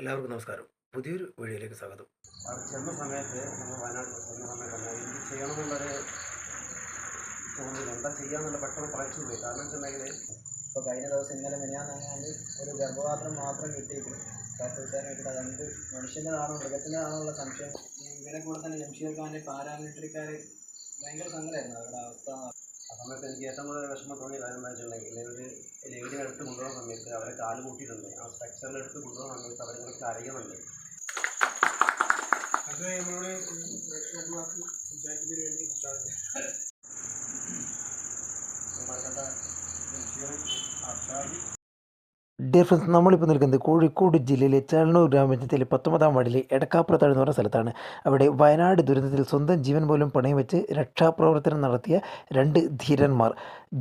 എല്ലാവർക്കും നമസ്കാരം. പുതിയൊരു വീഡിയോയിലേക്ക് സ്വാഗതം. ചെന്ന സമയത്ത് നമ്മൾ വയനാട് ചെന്ന സമയത്ത് എന്ത് ചെയ്യണമെന്നുള്ളൊരു തോന്നി എന്താ ചെയ്യാന്നുള്ള പെട്ടെന്ന് പറിച്ചു പോയി. കാരണം വെച്ചിട്ടുണ്ടെങ്കിൽ ഇപ്പോൾ കഴിഞ്ഞ ദിവസം ഇന്നലെ മിനിയാന്നാണ്ട് ഒരു ഗർഭപാത്രം മാത്രം കിട്ടിയിട്ട് ഡോക്ടർസാനായിട്ട് അതെന്ത് മനുഷ്യന്റെതാണോ മൃഗത്തിന്റെതാണോ ഉള്ള സംശയം. ഇവരെ കൂടെ തന്നെ ജംഷീർ ഖാന്റെ പാരാമിലിറ്ററിക്കാർ ഭയങ്കര സങ്കടമായിരുന്നു. അവരുടെ അവസ്ഥ ആ സമയത്ത് എനിക്ക് ഏറ്റവും കൂടുതൽ വിഷമം തോന്നിയ കാര്യം എന്താ വെച്ചിട്ടുണ്ടെങ്കിൽ ഒരു ലേഡി എടുത്ത് കൊണ്ടുപോകുന്ന സമയത്ത് അവരെ കാൽ കൂട്ടിയിട്ടുണ്ട്. ആ സ്ട്രക്ചറിൽ എടുത്ത് കൊണ്ടുപോകുന്ന സമയത്ത് അവരിങ്ങനെ കരയുന്നുണ്ട്. അത് നമ്മളോട് സംസാരിക്കുന്നതിന് വേണ്ടി ജംഷീർ അർഷാദി ഡിയർ ഫ്രണ്ട്സ് നമ്മളിപ്പോൾ നിൽക്കുന്നത് കോഴിക്കോട് ജില്ലയിലെ ചേളനൂർ ഗ്രാമപഞ്ചായത്തിലെ പത്തൊമ്പതാം വാർഡിലെ എടക്കാപ്പുറത്താഴ് എന്ന് പറഞ്ഞ സ്ഥലത്താണ്. അവിടെ വയനാട് ദുരന്തത്തിൽ സ്വന്തം ജീവൻ പോലും പണയം വെച്ച് രക്ഷാപ്രവർത്തനം നടത്തിയ രണ്ട് ധീരന്മാർ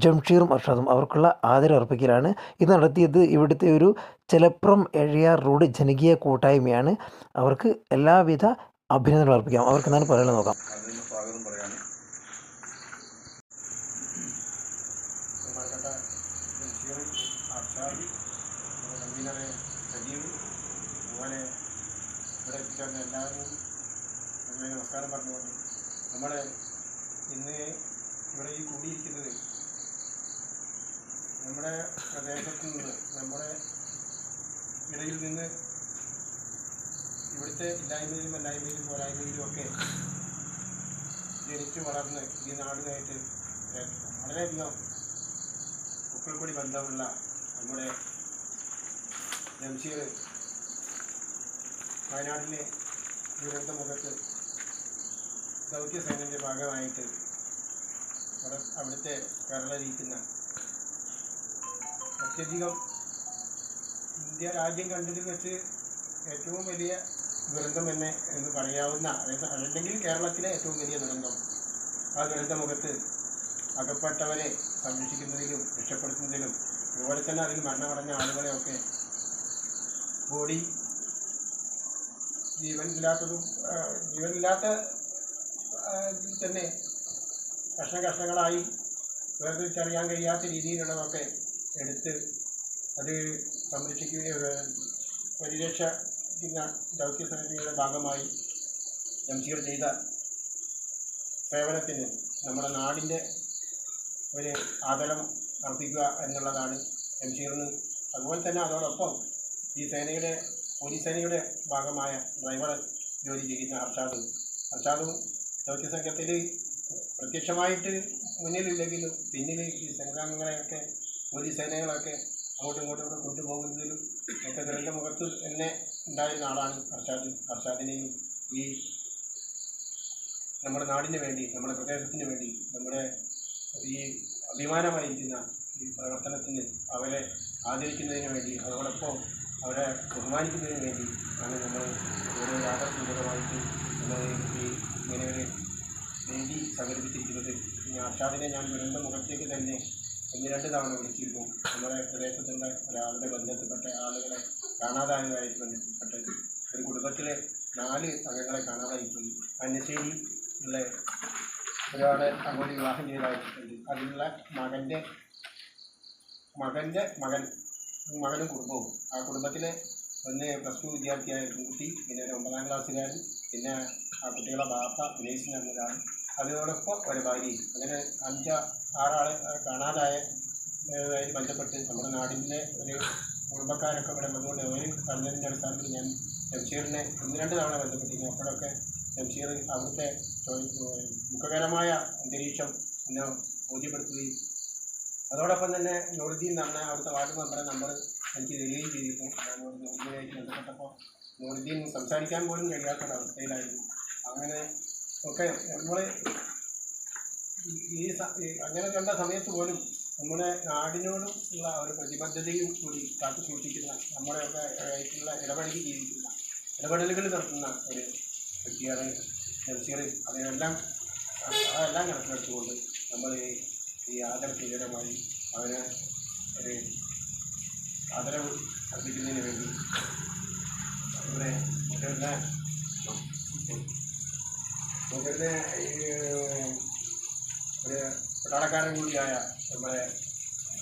ജംഷീറും അർഷാദും അവർക്കുള്ള ആദരം അർപ്പിക്കലാണ് ഇത് നടത്തിയത് ഇവിടുത്തെ ഒരു ചെലപ്പുറം എഴയാർ റോഡ് ജനകീയ കൂട്ടായ്മയാണ്. അവർക്ക് എല്ലാവിധ അഭിനന്ദനങ്ങൾ അർപ്പിക്കാം. അവർക്ക് എന്താണ് പറയാനുള്ളത് നോക്കാം അതിന് സ്വാഗതം പറയാണ് ബഹുമാനപ്പെട്ട ജംഷീർ അർഷാദി നമ്മുടെ കൺവീനറെ സജീവ് അതുപോലെ എത്തിച്ചേർന്ന എല്ലാവരും വളരെ നമസ്കാരം പറഞ്ഞുകൊണ്ട് നമ്മുടെ ഇന്ന് ഇവിടെ ഈ കൂടിയിരിക്കുന്നത് നമ്മുടെ പ്രദേശത്ത് നിന്ന് നമ്മുടെ ഇടയിൽ നിന്ന് ഇവിടുത്തെ ഇല്ലായ്മയിലും അല്ലായ്മയിലും പോരായ്മയിലും ഒക്കെ ജനിച്ചു വളർന്ന് ഈ നാടിനായിട്ട് വളരെയധികം ഉൾക്കൊടി ബന്ധമുള്ള നമ്മുടെ ജംഷീർ വയനാട്ടിലെ ദുരന്തമുഖത്ത് ദൗത്യസേനന്റെ ഭാഗമായിട്ട് അവിടെ അവിടുത്തെ കേരളയിലിരിക്കുന്ന അത്യധികം ഇന്ത്യ രാജ്യം കണ്ടതിൽ വെച്ച് ഏറ്റവും വലിയ ദുരന്തം തന്നെ എന്ന് പറയാവുന്ന അല്ലെങ്കിൽ കേരളത്തിലെ ഏറ്റവും വലിയ ദുരന്തം ആ ദുരന്തമുഖത്ത് അകപ്പെട്ടവരെ സംരക്ഷിക്കുന്നതിലും രക്ഷപ്പെടുത്തുന്നതിലും അതുപോലെ തന്നെ അതിൽ മരണമടഞ്ഞ ആളുകളെയൊക്കെ ബോഡി ജീവനില്ലാത്തതും ആ, ജീവനില്ലാത്ത തന്നെ കഷ്ണ കഷ്ണങ്ങളായി വേർതിരിച്ചറിയാൻ കഴിയാത്ത രീതിയിലുള്ളതൊക്കെ എടുത്ത് അത് സംരക്ഷിക്കുകയും പരിരക്ഷിക്കുന്ന ദൗത്യ സമിതിയുടെ ഭാഗമായി എം ജംഷീർ ചെയ്ത സേവനത്തിന് നമ്മുടെ നാടിന്റെ ഒരു ആദരം അർപ്പിക്കുക എന്നുള്ളതാണ് എം ജംഷീറിന് അതുപോലെ തന്നെ അതോടൊപ്പം ഈ സേനയുടെ പോലീസ് സേനയുടെ ഭാഗമായ ഡ്രൈവർ ജോലി ചെയ്യുന്ന ഹർഷാദും. ഹർഷാദും ദൗത്യസംഘത്തിൽ പ്രത്യക്ഷമായിട്ട് മുന്നിലില്ലെങ്കിലും പിന്നിൽ ഈ സംഘങ്ങളെയൊക്കെ പോലീസ് സേനകളൊക്കെ അങ്ങോട്ടും ഇങ്ങോട്ടും കൂടെ കൊണ്ടുപോകുന്നതിലും ഒക്കെ ദുരന്ത മുഖത്ത് തന്നെ ഉണ്ടായിരുന്ന ആളാണ് ഹർഷാദ്. ഹർഷാദിനെയും ഈ നമ്മുടെ നാടിന് വേണ്ടി നമ്മുടെ പ്രദേശത്തിന് വേണ്ടി നമ്മുടെ ഈ അഭിമാനമായിരിക്കുന്ന ഈ പ്രവർത്തനത്തിന് അവരെ ആദരിക്കുന്നതിന് വേണ്ടി അതോടൊപ്പം അവരെ ബഹുമാനിക്കുന്നതിന് വേണ്ടി ആണ് നമ്മൾ ഓരോ യാഥാർത്ഥ്യമായിട്ട് നമ്മൾ ഈ ഇങ്ങനെ വേദി സംഘടിപ്പിച്ചിരിക്കുന്നത്. ഈ അർഷാദിനെ ഞാൻ ദുരന്ത മുഖത്തേക്ക് തന്നെ ഒന്ന് രണ്ട് തവണ വിളിച്ചിരുന്നു. നമ്മുടെ പ്രദേശത്തുള്ള ഒരാളുടെ ബന്ധത്തിൽപ്പെട്ട ആളുകളെ കാണാതായതായിട്ട് ബന്ധപ്പെട്ട് ഒരു കുടുംബത്തിലെ നാല് അംഗങ്ങളെ കാണാതായിപ്പോയി. അന്നശ്ശേരി ഉള്ള ഒരാളെ അങ്ങോട്ട് വിവാഹം ചെയ്തായിട്ടുണ്ട്. അതിനുള്ള മകന്റെ മകന്റെ മകൻ മകനും കുടുംബവും. ആ കുടുംബത്തിലെ ഒന്ന് പ്ലസ് ടു വിദ്യാർത്ഥിയായ കുട്ടി പിന്നെ ഒരു ഒമ്പതാം ക്ലാസ്സുകാരൻ പിന്നെ ആ കുട്ടികളെ ബാപ്പ വിനേശൻ നടന്നതാണ് അതിനോടൊപ്പം ഒരു ഭാര്യയും അങ്ങനെ അഞ്ച ആറാളെ കാണാതായ ബന്ധപ്പെട്ട് നമ്മുടെ നാടിന്റെ ഒരു കുടുംബക്കാരൊക്കെ ഇവിടെ വന്നുകൊണ്ട് അവർ പറഞ്ഞതിന്റെ അടിസ്ഥാനത്തിൽ ഞാൻ ജംഷീറിനെ ഒന്ന് രണ്ട് തവണ ബന്ധപ്പെട്ടിരുന്നു. അപ്പോഴൊക്കെ ജംഷീർ അവിടുത്തെ ദുഃഖകരമായ അന്തരീക്ഷം എന്നെ ബോധ്യപ്പെടുത്തുകയും അതോടൊപ്പം തന്നെ നൂറുദ്ദീൻ എന്ന് അവിടുത്തെ വാർഡ് മെമ്പറെ നമ്പർ എനിക്ക് തരികയും ചെയ്തിരുന്നു. ഞാൻ ഒരു ബന്ധപ്പെട്ടപ്പോൾ നൂറുദ്ദീൻ സംസാരിക്കാൻ പോലും കഴിയാത്ത അവസ്ഥയിലായിരുന്നു. അങ്ങനെ ഒക്കെ നമ്മൾ ഈ അങ്ങനെ കണ്ട സമയത്ത് പോലും നമ്മുടെ നാടിനോടും ഉള്ള ഒരു പ്രതിബദ്ധതയും കൂടി കാത്തു സൂക്ഷിക്കുന്ന നമ്മുടെയൊക്കെ ആയിട്ടുള്ള ഇടപെടലിൽ ജീവിക്കുന്ന ഇടപെടലുകൾ നടത്തുന്ന ഒരു വ്യക്തിയാണ് ജംഷീർ അതിനെല്ലാം അതെല്ലാം കണക്കിലെടുത്തുകൊണ്ട് നമ്മൾ ഈ- ആദരസൂചകമായി അവന് ഒരു ആദരവ് അർപ്പിക്കുന്നതിന് വേണ്ടി ഇവിടെ മുതിർന്ന മുതിർന്ന ഒരു പട്ടാളക്കാരൻ കൂടിയായ നമ്മുടെ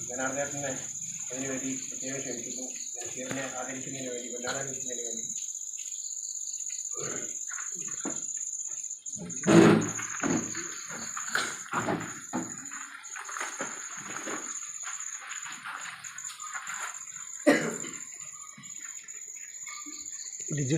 ജനാർദ്ദനെ അതിനുവേണ്ടി പ്രത്യേകം ക്ഷണിക്കുന്നു. നസീറിനെ ആദരിക്കുന്നതിന് വേണ്ടി കൊല്ലാടാനിരിക്കുന്നതിന് വേണ്ടി. ലിജു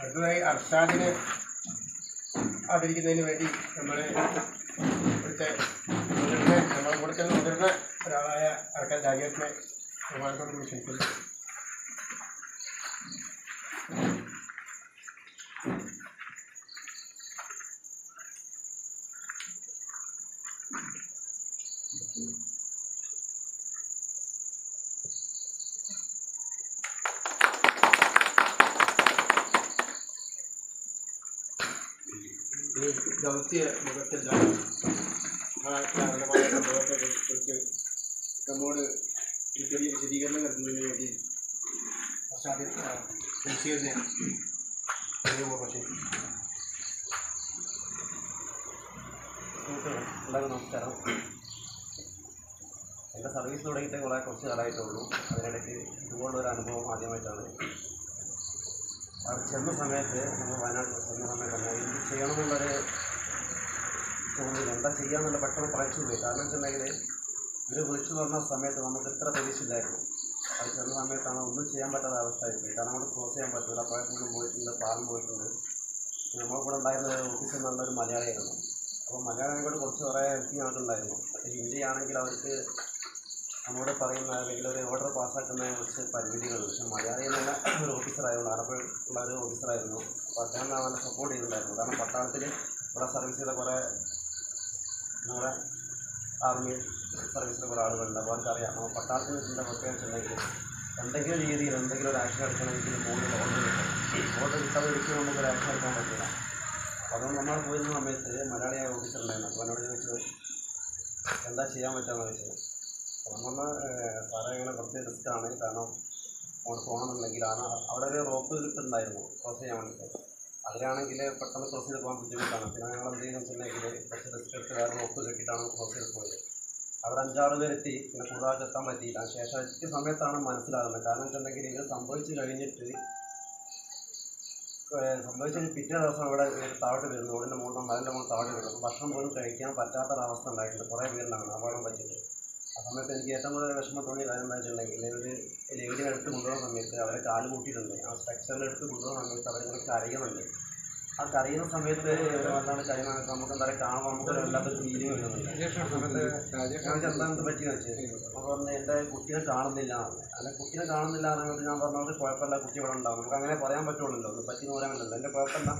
അടുത്തതായി അർഷാദിനെ ആദരിക്കുന്നതിന് വേണ്ടി നമ്മൾ ഇവിടുത്തെ മുതിർന്ന നമ്മളെ കൂടെ തന്നെ മുതിർന്ന ഒരാളായ അർക്കൽ രാജേഷിനെ ബഹുമാനത്തോട് കൂടി ക്ഷണിക്കുന്നു. ഈ ദൗത്യ മുഖത്തെല്ലാം ആ കാരണമായ സംഭവത്തെ കുറിച്ച് നമ്മോട് ഒരു ചെറിയ വിശദീകരണം നൽകുന്നതിന് വേണ്ടി എല്ലാവർക്കും നമസ്കാരം എന്റെ സർവീസ് തുടങ്ങിയിട്ട് കുറേ കുറച്ച് നാളായിട്ടുള്ളൂ അതിനിടയ്ക്ക് ഇതുപോലൊരു അനുഭവം ആദ്യമായിട്ടാണ് അവിടെ ചെന്ന സമയത്ത് നമ്മൾ വയനാട്ടിൽ ചെന്ന സമയത്ത് തന്നെ എന്ത് ചെയ്യണമെന്നുള്ളൊരു തോന്നിയില്ല എന്താ ചെയ്യാന്നുള്ള പെട്ടെന്ന് പറയിച്ചു പോയി. കാരണം വെച്ചിട്ടുണ്ടെങ്കിൽ ഇവർ വിളിച്ചു പറഞ്ഞ സമയത്ത് നമുക്ക് ഇത്ര പ്രതീക്ഷയില്ലായിരുന്നു അത് ചെന്ന സമയത്താണ് ഒന്നും ചെയ്യാൻ പറ്റാത്ത അവസ്ഥയായിപ്പോയി. കാരണം നമുക്ക് ക്ലോസ് ചെയ്യാൻ പറ്റില്ല പഴക്കൂടും പോയിട്ടുണ്ട് പാലം പോയിട്ടുണ്ട്. നമ്മളെ കൂടെ ഉണ്ടായിരുന്ന ഓഫീസിൽ നിന്നുള്ളൊരു മലയാളിയായിരുന്നു. അപ്പോൾ മലയാളം കൂടെ കുറച്ച് കുറേ ഹെൽപ്പിംഗ് ആയിട്ടുണ്ടായിരുന്നു പക്ഷേ ഹിന്ദി ആണെങ്കിൽ അവർക്ക് നമ്മളോട് പറയുന്ന അല്ലെങ്കിൽ ഒരു ഓർഡർ പാസ്സാക്കുന്നതിനെ കുറിച്ച് പരിമിതികൾ. പക്ഷേ മലയാളി എന്നുള്ള ഒരു ഓഫീസറായിരുന്നു ആലപ്പുഴ ഒരു ഓഫീസറായിരുന്നു അപ്പോൾ അദ്ദേഹം അവനെ സപ്പോർട്ട് ചെയ്തിട്ടുണ്ടായിരുന്നു. കാരണം പട്ടാളത്തിൽ ഇവിടെ സർവീസ് ചെയ്ത കുറേ നമ്മുടെ ആർമി സർവീസിലെ കുറേ ആളുകളുണ്ട്. അപ്പോൾ അവർക്കറിയാം. നമ്മൾ പട്ടാളത്തിൽ നിന്നിട്ട് പ്രത്യേകിച്ചുണ്ടെങ്കിൽ എന്തെങ്കിലും രീതിയിൽ എന്തെങ്കിലും ഒരു ആക്ഷൻ എടുക്കണമെങ്കിൽ മുകളിൽ ഓർഡർ കിട്ടും ഓർഡർ കിട്ടാതെ ഒരിക്കലും നമുക്ക് ഒരു ആക്ഷൻ എടുക്കാൻ പറ്റില്ല. അതുകൊണ്ട് നമ്മൾ പോയിരുന്ന സമയത്ത് മലയാളിയായ ഓഫീസർ ഉണ്ടായിരുന്നു. അപ്പോൾ എന്നോട് ചോദിച്ചത് എന്താ ചെയ്യാൻ പറ്റുക ചോദിച്ചത് അപ്പോൾ നമ്മൾ സാറേ ഇങ്ങനെ കുറച്ച് ആണ്. കാരണം അങ്ങോട്ട് പോകണമെന്നുണ്ടെങ്കിൽ ആണ് അവിടെ ഒരു റോപ്പ് കിട്ടുന്നുണ്ടായിരുന്നു ക്രോസ് ചെയ്യാൻ വേണ്ടിയിട്ട്. അതിലാണെങ്കിൽ പെട്ടെന്ന് ക്രോസ് ചെയ്ത് പോകാൻ ബുദ്ധിമുട്ടാണ്. പിന്നെ ഞങ്ങൾ എന്ത് ചെയ്യുന്നു വെച്ചിട്ടുണ്ടെങ്കിൽ കുറച്ച് റിസ്ക് എടുത്ത് വേറെ നോക്ക് കെട്ടിയിട്ടാണ് ക്രോസ് ചെയ്ത് പോയത്. അവിടെ അഞ്ചാറ് പേരെത്തി പിന്നെ കൂടുതലായിട്ട് എത്താൻ പറ്റിയില്ല. ശേഷം എത്തിയ സമയത്താണ് മനസ്സിലാകുന്നത്. കാരണം വെച്ചിട്ടുണ്ടെങ്കിൽ ഇത് സംഭവിച്ചു കഴിഞ്ഞിട്ട് സംഭവിച്ച സംഭവിച്ചതിന് പിറ്റേ ദിവസം അവിടെ താഴ്ത്തി വരുന്നു. ഓടിന്റെ മുകളിൽ മലന്റെ മുകളിൽ താഴോട്ട് വരുന്നു. ഭക്ഷണം പോലും കഴിക്കാൻ പറ്റാത്തൊരവസ്ഥ ഉണ്ടായിട്ടുണ്ട്. കുറേ പേരിലാണ് അപകടം പറ്റിയിട്ട്. ആ സമയത്ത് എനിക്ക് ഏറ്റവും കൂടുതൽ വിഷമം തോന്നിയ കാര്യം എന്താ വെച്ചിട്ടുണ്ടെങ്കിൽ ഒരു ലേഡിനെ എടുത്ത് കൊണ്ടുപോകുന്ന സമയത്ത് അവരെ കാൽ കൂട്ടിയിട്ടുണ്ട്. ആ സ്ട്രക്ചറിൽ എടുത്ത് കൊണ്ടുപോകുന്ന സമയത്ത് അവരിങ്ങനെ കരയുന്നുണ്ട്. ആ കരയുന്ന സമയത്ത് എന്താണ് കരയുന്ന നമുക്ക് എന്താ പറയുക കാണുമ്പോൾ നമുക്ക് വല്ലാത്ത ഫീലിംഗ് വരുന്നുണ്ട്. എന്താണ് പറ്റി വെച്ച് അപ്പോൾ പറഞ്ഞു എന്റെ കുട്ടിയെ കാണുന്നില്ല അല്ല കുട്ടിയെ കാണുന്നില്ല എന്ന് ഞാൻ പറഞ്ഞത് കുഴപ്പമില്ല കുട്ടി ഇവിടെ ഉണ്ടാവും. നമുക്ക് അങ്ങനെ പറയാൻ പറ്റുള്ളൂ പറ്റി പറയാൻ പറ്റില്ല. എന്റെ കുഴപ്പമില്ല.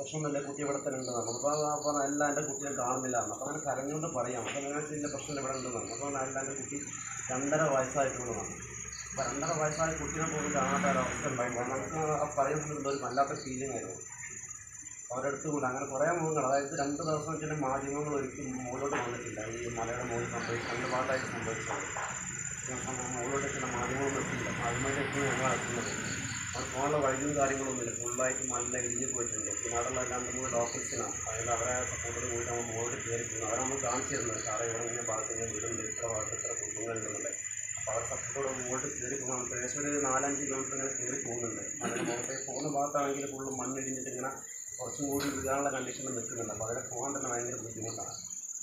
പ്രശ്നമൊന്നുമില്ല കുട്ടി ഇവിടെ തന്നെ ഉണ്ടെന്നാണ്. അപ്പോൾ പറഞ്ഞാൽ അല്ല എന്റെ കുട്ടിയെ കാണുന്നില്ല എന്ന്. അപ്പോൾ അങ്ങനെ കരഞ്ഞുകൊണ്ട് പറയാം. അപ്പോൾ അങ്ങനെ ഇല്ല പ്രശ്നം ഇവിടെ ഉണ്ടെന്ന് അപ്പോൾ അല്ല എന്റെ കുട്ടി രണ്ടര വയസ്സായിട്ടുള്ളതാണ്. അപ്പോൾ രണ്ടര വയസ്സായ കുട്ടിനെ പോലും കാണാത്ത ഒരവസ്ഥ ഉണ്ടായിരുന്നു നമുക്ക് പറയുന്നത് ഒരു വല്ലാത്ത ഫീലിംഗ് ആയിരുന്നു. അവരടുത്ത് കൊണ്ട് അങ്ങനെ കുറേ മുഖങ്ങൾ അതായത് രണ്ട് ദിവസം വെച്ചിട്ട് മാധ്യമങ്ങൾ ഒരിക്കലും മുകളിലോട്ട് വന്നിട്ടില്ല. ഈ മലയുടെ മുകളിൽ സംഭവിച്ചു രണ്ട് ഭാഗത്തായിട്ട് സംഭവിച്ചത് മുകളിലോട്ട് ചില മാധ്യമങ്ങളൊന്നും എത്തിയില്ല. ഞങ്ങൾ എത്തുന്നത്. പോകാനുള്ള വഴിയും കാര്യങ്ങളൊന്നുമില്ല. ഫുള്ളായിട്ട് മല്ല ഇടിഞ്ഞ് പോയിട്ടുണ്ട്. പിന്നെ അവിടെയുള്ള രണ്ട് മൂന്ന് ഡോക്ടേഴ്സിനാണ് അതായത് അവരെ സപ്പോർട്ടിൽ പോയിട്ട് നമ്മൾ മുകളിൽ കയറി പോകുന്നു. അവരെ നമ്മൾ കാണിച്ചു തരുന്നത് സാറേ ഇവിടെ ഇങ്ങനെ ഭാഗത്ത് ഇങ്ങനെ വീടുണ്ട്. ഇത്ര ഭാഗത്ത് ഇത്ര കുടുംബങ്ങളുണ്ട് അപ്പോൾ അവർ സപ്പോർട്ടോടെ മുകളിൽ കയറി പോകണം ഏകദേശം ഒരു നാലഞ്ച് കിലോമീറ്റർ ഇങ്ങനെ കയറി പോകുന്നുണ്ട്. അതിന്റെ മുഖത്തേക്ക് പോകുന്ന ഭാഗത്താണെങ്കിൽ ഫുള്ള് മണ്ണിടിഞ്ഞിട്ട് ഇങ്ങനെ കുറച്ചും കൂടി വീഴാനുള്ള കണ്ടീഷനിൽ നിൽക്കുന്നുണ്ട്. അപ്പോൾ അതിനെ പോകാൻ തന്നെ ഭയങ്കര ബുദ്ധിമുട്ടാണ്.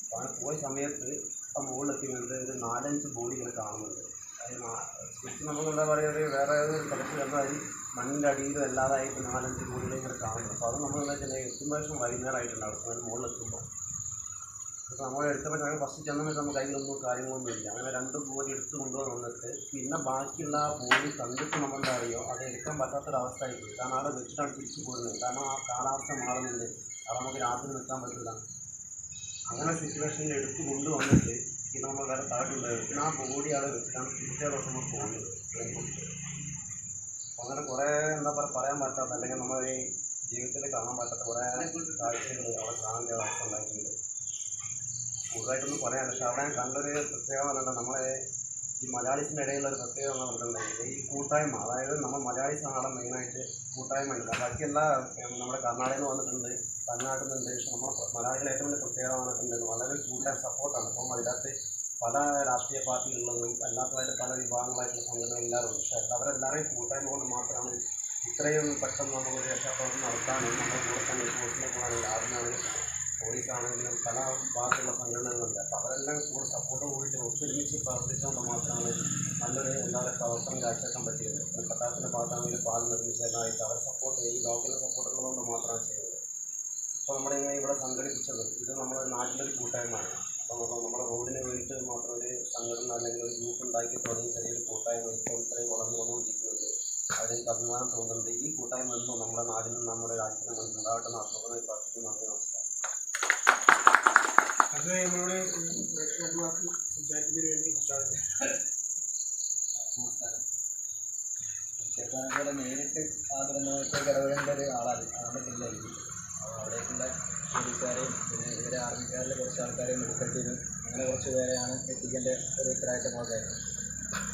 അപ്പോൾ അങ്ങനെ പോയ സമയത്ത് ആ മുകളിലെത്തിയത് ഒരു നാലഞ്ച് ബോഡികൾ കാണുന്നുണ്ട്. നമുക്ക് എന്താ പറയുക വേറെ ഒരു സ്ഥലത്ത് വന്നാൽ മണ്ണിന്റെ അടിയിലും അല്ലാതായിട്ട് നാലഞ്ച് ബോഡികൾ ഇങ്ങനെ കാണുന്നു അപ്പോൾ അത് നമ്മൾ എന്താ വെച്ചാൽ എത്തുമ്പോൾ ശേഷം വൈകുന്നേരമായിട്ടുണ്ട് അവിടെ മുകളിലെത്തുമ്പോൾ അപ്പോൾ നമ്മൾ എടുത്തപ്പോൾ ഞങ്ങൾ ഫസ്റ്റ് ചെന്ന നമ്മൾ കയ്യിലൊന്നും കാര്യങ്ങളൊന്നും ഇല്ല. അങ്ങനെ രണ്ട് ബോഡി എടുത്ത് കൊണ്ടുപോയി വന്നിട്ട് പിന്നെ ബാക്കിയുള്ള ആ ബോഡി കണ്ടിട്ട് നമ്മൾ എന്താ അറിയോ അത് എടുക്കാൻ പറ്റാത്തൊരവസ്ഥ ആയിപ്പോയി കാരണം അവിടെ വെച്ചിട്ടാണ് തിരിച്ചു പോരുന്നത്. കാരണം ആ കാലാവസ്ഥ മാറുന്നുണ്ട്. അവിടെ നമുക്ക് രാത്രി നിൽക്കാൻ പറ്റില്ല. അങ്ങനെ സിറ്റുവേഷനിൽ എടുത്ത് കൊണ്ടുവന്നിട്ട് പിന്നെ നമ്മൾ വേറെ താഴെയുണ്ടായിരുന്നു പിന്നെ ആ ബോഡി അവിടെ വെച്ചിട്ടാണ് പിറ്റേ ദിവസം നമ്മൾ പോകുന്നത് അങ്ങനെ കുറേ എന്താ പറയുക പറയാൻ പറ്റാത്ത അല്ലെങ്കിൽ നമ്മൾ ഈ ജീവിതത്തിൽ കാണാൻ പറ്റാത്ത കുറേ കാഴ്ചകൾ അവിടെ കാണേണ്ട അവസ്ഥ ഉണ്ടായിട്ടുണ്ട്. കൂടുതലായിട്ടൊന്നും പറയാൻ പക്ഷെ അവിടെ ഞാൻ കണ്ടൊരു പ്രത്യേകത പറഞ്ഞാൽ നമ്മളെ ഈ മലയാളീസിന്റെ ഇടയിലുള്ള ഒരു പ്രത്യേകത എന്ന് പറഞ്ഞിട്ടുണ്ടെങ്കിൽ ഈ കൂട്ടായ്മ അതായത് നമ്മൾ മലയാളീസ് ആണ് മെയിനായിട്ട് കൂട്ടായ്മ ഉണ്ട്. ബാക്കി എല്ലാ നമ്മുടെ കർണാടകയിൽ നിന്ന് വന്നിട്ടുണ്ട് തമിഴ്നാട്ടിൽ നിന്നുണ്ട് പക്ഷെ നമ്മൾ മലയാളികളുടെ ഏറ്റവും വലിയ പ്രത്യേകത വന്നിട്ടുണ്ട് വളരെ കൂട്ടായ സപ്പോർട്ടാണ് അപ്പം അതിനകത്ത് പല രാഷ്ട്രീയ പാർട്ടികളുള്ളതും അല്ലാത്തതായിട്ട് പല വിഭാഗങ്ങളായിട്ടുള്ള സംഘടന എല്ലാവരും പക്ഷേ അവരെല്ലാവരെയും കൂട്ടായ്മ കൊണ്ട് മാത്രമാണ് ഇത്രയും പെട്ടെന്ന് നമ്മൾ രക്ഷാപ്രവർത്തനം നടത്താനും നമ്മുടെ കൂടെ തന്നെ കോഴ്സിനെ പോകാനും ആർമിയാണെങ്കിലും പോലീസാണെങ്കിലും പല ഭാഗത്തുള്ള സംഘടനകളുണ്ട്. അപ്പോൾ അവരെല്ലാം കൂടെ സപ്പോർട്ട് കൂടിയിട്ട് ഒത്തൊരുമിച്ച് പ്രവർത്തിച്ചുകൊണ്ട് മാത്രമാണ് നല്ലൊരു എന്താ പറയുക പ്രവർത്തനം കാഴ്ചവെക്കാൻ പറ്റിയത്. പട്ടാളത്തിന്റെ ഭാഗത്താണെങ്കിലും പാൽ നിർമ്മിച്ചതായിട്ട് അവരെ സപ്പോർട്ട് ഈ ലോക്കൽ സപ്പോർട്ട് ഉള്ളതുകൊണ്ട് മാത്രമാണ് ചെയ്തത്. ഇപ്പോൾ നമ്മളിങ്ങനെ ഇവിടെ സംഘടിപ്പിച്ചത് ഇത് നമ്മുടെ നാട്ടിലൊരു കൂട്ടായ്മയാണ്. അപ്പോൾ നമ്മൾ നമ്മുടെ റോഡിന് വേണ്ടിയിട്ട് മാത്രം ഒരു സംഘടന അല്ലെങ്കിൽ ഒരു ഗ്രൂപ്പ് ഉണ്ടാക്കി തുടങ്ങി ചെറിയൊരു കൂട്ടായ്മ ഇപ്പോൾ ഇത്രയും വളർന്നു വന്നുകൊണ്ടിരിക്കുന്നുണ്ട് അതിലേക്ക് അഭിമാനം തോന്നുന്നുണ്ട്. ഈ കൂട്ടായ്മ എന്നും നമ്മുടെ നാടിനും നമ്മുടെ രാജ്യത്തിനും ഉണ്ടാകട്ടെ എന്ന് പ്രാർത്ഥിക്കുന്നു. നന്ദി നമസ്കാരം. അത് നമ്മളോട് രണ്ട് വാക്ക് സംസാരിക്കുന്നതിന് വേണ്ടി ഉസ്താദിനെ നമസ്കാരം. പോലെ നേരിട്ട് ആ ദുരന്തങ്ങൾക്ക് ഇടപെടേണ്ട ഒരു ആളാണ് ആളുടെ അപ്പോൾ അവിടേക്കുള്ള പോലീസുകാരെയും പിന്നെ ഇവരെ ആർമിക്കാരിലെ കുറച്ച് ആൾക്കാരെയും മെഡിക്കൽ അങ്ങനെ കുറച്ച് പേരെയാണ് എത്തിക്കേണ്ട ഒരു ഉത്തരവാദിത്തമൊക്കെയായിരുന്നു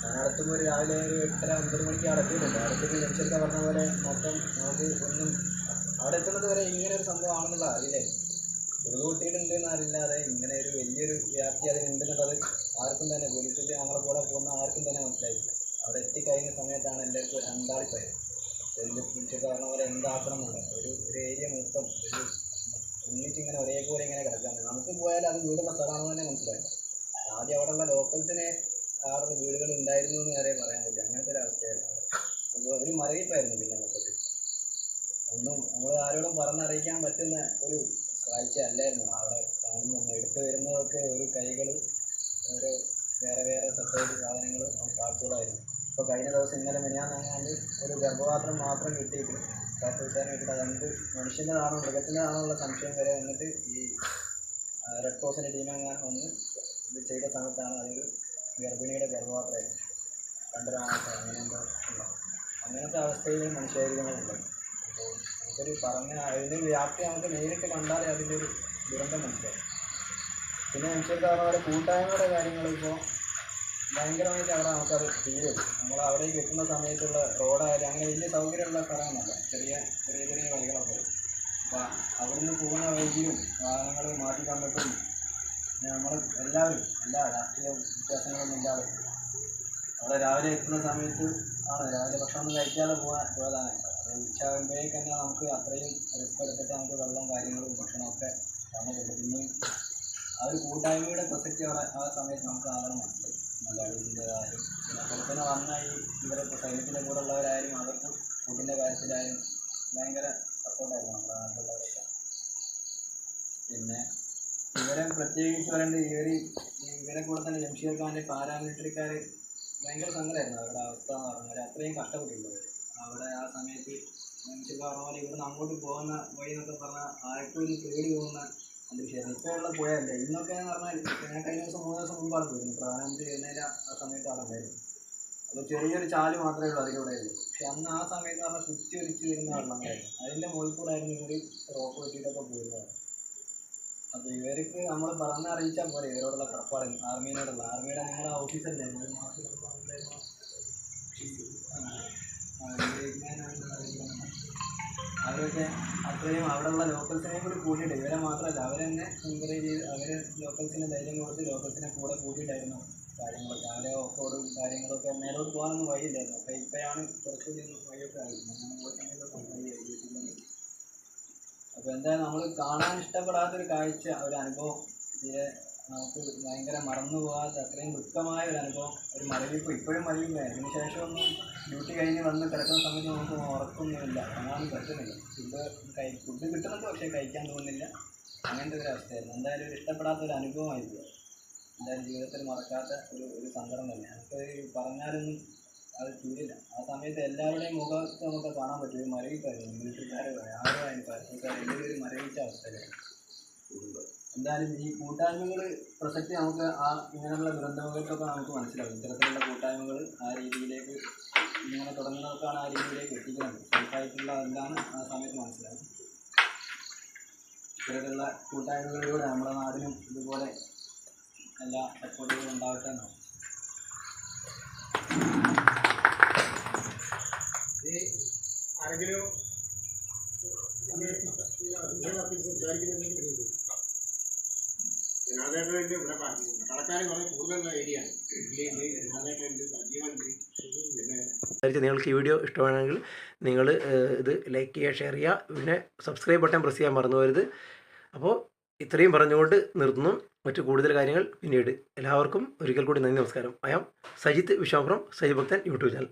ഞാൻ അടുത്തുമ്പോൾ ഒരു രാവിലെ ഒരു എട്ടര ഒമ്പത് മണിക്ക് അവിടെ എത്തിയിട്ടുണ്ട്. അവിടെ എത്തിയപ്പോൾ ജംഷഡ്ക പറഞ്ഞ പോലെ മൊത്തം നമുക്ക് ഒന്നും അവിടെ എത്തുന്നത് വരെ ഇങ്ങനെ ഒരു സംഭവം ആണെന്നുള്ള അറിയില്ലായിരുന്നു ഉരുളുകൂട്ടിയിട്ടുണ്ടെന്ന് അറിയില്ലാതെ ഇങ്ങനെ ഒരു വലിയൊരു വ്യാപ്തി അതിനുണ്ടെന്നുള്ളത് ആർക്കും തന്നെ പോലീസിൽ ഞങ്ങളെ കൂടെ പോകുന്ന ആർക്കും തന്നെ മനസ്സിലായില്ല അവിടെ എത്തിക്കഴിഞ്ഞ സമയത്താണ് എല്ലാവർക്കും ഒരു അന്താളിപ്പായത് എന്ത് പറഞ്ഞ പോലെ എന്താക്കണം എന്നുള്ളത് ഒരു ഒരു ഏരിയ മൊത്തം ഒരു ഒന്നിച്ചിങ്ങനെ ഒരേപോലെ ഇങ്ങനെ കിടക്കാൻ നമുക്ക് പോയാൽ അത് വീടുള്ള സ്ഥലമാണെന്ന് തന്നെ മനസ്സിലായി ആദ്യം അവിടെയുള്ള ലോക്കൽസിനെ അവിടെ വീടുകൾ ഉണ്ടായിരുന്നു എന്ന് വരെ പറയാൻ പറ്റില്ല. അങ്ങനത്തെ ഒരു അവസ്ഥയായിരുന്നു ഒരു മരവിപ്പായിരുന്നു പിന്നെ മൊത്തത്തിൽ. ഒന്നും നമ്മൾ ആരോടും പറഞ്ഞറിയിക്കാൻ പറ്റുന്ന ഒരു കാഴ്ച അല്ലായിരുന്നു അവിടെ കാണുന്നു എടുത്തു വരുന്നതൊക്കെ ഒരു കൈകൾ ഓരോ വേറെ വേറെ സെപ്പറേറ്റ് സാധനങ്ങൾ കാഴ്ചകളായിരുന്നു ഇപ്പോൾ കഴിഞ്ഞ ദിവസം ഇന്നലെ മിനിയാന്നങ്ങാണ്ട് ഒരു ഗർഭപാത്രം മാത്രം കിട്ടിയിട്ട് ഡോക്ടർസാരെ കിട്ടിയിട്ട് അതെന്ത് മനുഷ്യന്റെതാണോ മൃഗത്തിന്റെതാണോ ഉള്ള സംശയം വരെ വന്നിട്ട് ഈ റെഡ് ക്രോസിന്റെ ടീമെങ്ങാൻ വന്ന് ഇത് ചെയ്ത സമയത്താണ് അതൊരു ഗർഭിണിയുടെ ഗർഭപാത്രമായിരുന്നു. രണ്ടര മാസം അങ്ങനെ എന്തോ അങ്ങനത്തെ അവസ്ഥയിൽ മനുഷ്യായുധങ്ങളുണ്ട് നമുക്കൊരു പറഞ്ഞ അതിന്റെ വ്യാപ്തി നമുക്ക് നേരിട്ട് കണ്ടാലേ അതിന്റെ ഒരു ദുരന്തം മനസ്സിലാവും. പിന്നെ മനുഷ്യർക്ക് അവരുടെ കൂട്ടായ്മയുടെ കാര്യങ്ങൾ ഇപ്പോൾ ഭയങ്കരമായിട്ട് അവിടെ നമുക്കത് ചെയ്യും. നമ്മൾ അവിടേക്ക് എത്തുന്ന സമയത്തുള്ള റോഡായാലും അങ്ങനെ വലിയ സൗകര്യമുള്ള സ്ഥലമൊന്നുമല്ല ചെറിയ ചെറിയ ചെറിയ വഴികളൊക്കെ അപ്പോൾ അവിടുന്ന് പോകുന്ന വഴിയും വാഹനങ്ങൾ മാറ്റി തന്നിട്ടും നമ്മൾ എല്ലാവരും എല്ലാ രാഷ്ട്രീയ വ്യത്യാസങ്ങളൊന്നും ഇല്ലാതെ. അവിടെ രാവിലെ എത്തുന്ന സമയത്ത് ആണ്. രാവിലെ ഭക്ഷണം കഴിക്കാതെ പോകാൻ പോയതാണ്. ഉച്ചയാകുമ്പോഴേക്ക് തന്നെ നമുക്ക് അത്രയും റിസ്ക് എടുത്തിട്ട് നമുക്ക് വെള്ളം കാര്യങ്ങളും ഭക്ഷണമൊക്കെ നമ്മൾ കൊടുക്കുന്നു ആ ഒരു കൂട്ടായ്മയുടെ പ്രസക്തി അവിടെ ആ സമയത്ത് നമുക്ക് ആകണം മനസ്സിലായി. മലയാളീസിന്റെതായാലും പിന്നെ പുറത്തുനിന്ന് വന്ന ഈ ഇവരെ സൈന്യത്തിന്റെ കൂടെ ഉള്ളവരായാലും അവർക്ക് ഫുഡിന്റെ കാര്യത്തിലായാലും ഭയങ്കര സപ്പോർട്ടായിരുന്നു നമ്മുടെ നാട്ടിലുള്ളവരൊക്കെ. പിന്നെ ഇവരെ പ്രത്യേകിച്ച് പറയേണ്ടത് ഇവർ ഇവരെ കൂടെ തന്നെ ജംഷീർ ഖാന്റെ പാരാമിലിറ്ററിക്കാർ ഭയങ്കര സങ്കടമായിരുന്നു. അവരുടെ അവസ്ഥ എന്ന് പറഞ്ഞാൽ അത്രയും കഷ്ടപ്പെട്ടിട്ടുണ്ട് അവിടെ ആ സമയത്ത് മനുഷ്യർ പറഞ്ഞ പോലെ ഇവിടുന്ന് അങ്ങോട്ട് പോകുന്ന വഴി എന്നൊക്കെ പറഞ്ഞാൽ ആർക്കും ഒരു പേടി പോകുന്ന അന്തരീക്ഷമായിരുന്നു ഇപ്പോഴുള്ള പോയല്ല ഇന്നൊക്കെ എന്ന് പറഞ്ഞാൽ ഞാൻ കഴിഞ്ഞ ദിവസം മൂന്ന് ദിവസം മുമ്പാണ് പോയിരുന്നു പ്രധാനമന്ത്രി എഴുന്നേര ആ സമയത്ത് അവിടെ ഉണ്ടായിരുന്നു അപ്പോൾ ചെറിയൊരു ചാൽ മാത്രമേ ഉള്ളൂ അതിലൂടെ പക്ഷെ അന്ന് ആ സമയത്ത് പറഞ്ഞാൽ കുത്തി ഒലിച്ച് വരുന്ന വെള്ളമായിരുന്നു അതിന്റെ മുകളിൽ കൂടെ ഇവർ റോപ്പ് വെട്ടിയിട്ടൊക്കെ പോയിരുന്നത്. അപ്പോൾ ഇവർക്ക് നമ്മൾ പറഞ്ഞറിയിച്ചാൽ പോലെ ഇവരോടുള്ള കടപ്പാട്. ആർമീനോടുള്ള ആർമിയുടെ നിങ്ങളുടെ ഓഫീസല്ലേ ഒരു മാസം അവരൊക്കെ അത്രയും അവിടെയുള്ള ലോക്കൽസിനെ കൂടി കൂട്ടിയിട്ട് ഇവരെ മാത്രമല്ല അവരെന്നെ എൻകറേജ് ചെയ്ത് അവർ ലോക്കൽസിന് ധൈര്യം കൊടുത്ത് ലോക്കൽസിനെ കൂടെ കൂട്ടിയിട്ടായിരുന്നു കാര്യങ്ങളൊക്കെ അവരെ ഓഫ് കാര്യങ്ങളൊക്കെ മേലോട്ട് പോകാനൊന്നും വഴിയില്ലായിരുന്നു. അപ്പോൾ ഇപ്പോഴാണ് കുറച്ചുകൂടി വഴിയൊക്കെ ആയിരുന്നു അപ്പോൾ എന്തായാലും നമ്മൾ കാണാൻ ഇഷ്ടപ്പെടാത്തൊരു കാഴ്ച ഒരു അനുഭവം. തീരെ നമുക്ക് ഭയങ്കര മറന്നു പോകാത്ത അത്രയും ദുഃഖമായ ഒരു അനുഭവം. ഒരു മരവിപ്പ് ഇപ്പോഴും മലയില്ല അതിനുശേഷം ഒന്നും ഡ്യൂട്ടി കഴിഞ്ഞ് വന്ന് കിടക്കുന്ന സമയത്ത് നമുക്ക് ഉറക്കൊന്നുമില്ല. അങ്ങനെ പറ്റുന്നില്ല. ഫുഡ് കഴി ഫുഡ് കിട്ടുന്നുണ്ട് പക്ഷേ കഴിക്കാൻ തോന്നുന്നില്ല. അങ്ങനത്തെ ഒരു അവസ്ഥയായിരുന്നു. എന്തായാലും ഒരു ഇഷ്ടപ്പെടാത്ത ഒരു അനുഭവമായിരുന്നു. എന്തായാലും ജീവിതത്തിൽ മറക്കാത്ത ഒരു ഒരു സങ്കടം തന്നെ. നമുക്ക് പറഞ്ഞാലൊന്നും അത് തീരില്ല. ആ സമയത്ത് എല്ലാവരുടെയും മുഖത്ത് നമുക്ക് കാണാൻ പറ്റും. ഒരു മരവിപ്പായിരുന്നു വീട്ടുകാരെ ആരോ അതിന് എല്ലാവരും ഒരു മരവിച്ച അവസ്ഥയിലായിരുന്നു എന്തായാലും ഈ കൂട്ടായ്മകൾ പ്രസക്തി നമുക്ക് ആ ഇങ്ങനെയുള്ള ദുരന്തമുഖത്തൊക്കെ നമുക്ക് മനസ്സിലാവും. ഇത്തരത്തിലുള്ള കൂട്ടായ്മകൾ ആ രീതിയിലേക്ക് ഇങ്ങനെ തുടങ്ങുന്നവർക്കാണ് ആ രീതിയിലേക്ക് എത്തിക്കുന്നത്. സെൽഫായിട്ടുള്ള എന്താണ് ആ സമയത്ത് മനസ്സിലാവും ഇത്തരത്തിലുള്ള കൂട്ടായ്മകളിലൂടെ നമ്മുടെ നാടിനും ഇതുപോലെ എല്ലാ സപ്പോർട്ടുകളും ഉണ്ടാവട്ടെ എന്നാണ്. ആരെങ്കിലും ജനാദേവ ഉണ്ട് ഇവിടെ കടക്കാർ വളരെ കൂടുതലുള്ള ഏരിയ ആണ്. ജനാദേവുണ്ട് സജീവമുണ്ട് പിന്നെ നിങ്ങൾക്ക് ഈ വീഡിയോ ഇഷ്ടമാണെങ്കിൽ നിങ്ങൾ ഇത് ലൈക്ക് ചെയ്യുക ഷെയർ ചെയ്യുക. പിന്നെ സബ്സ്ക്രൈബ് ബട്ടൺ പ്രസ് ചെയ്യാൻ മറന്നു വരുത് അപ്പോൾ ഇത്രയും പറഞ്ഞുകൊണ്ട് നിർത്തുന്നു. മറ്റു കൂടുതൽ കാര്യങ്ങൾ പിന്നീട്. എല്ലാവർക്കും ഒരിക്കൽ കൂടി നന്ദി നമസ്കാരം. I'm Sajith Vishwapuram Sajibhakthan YouTube channel.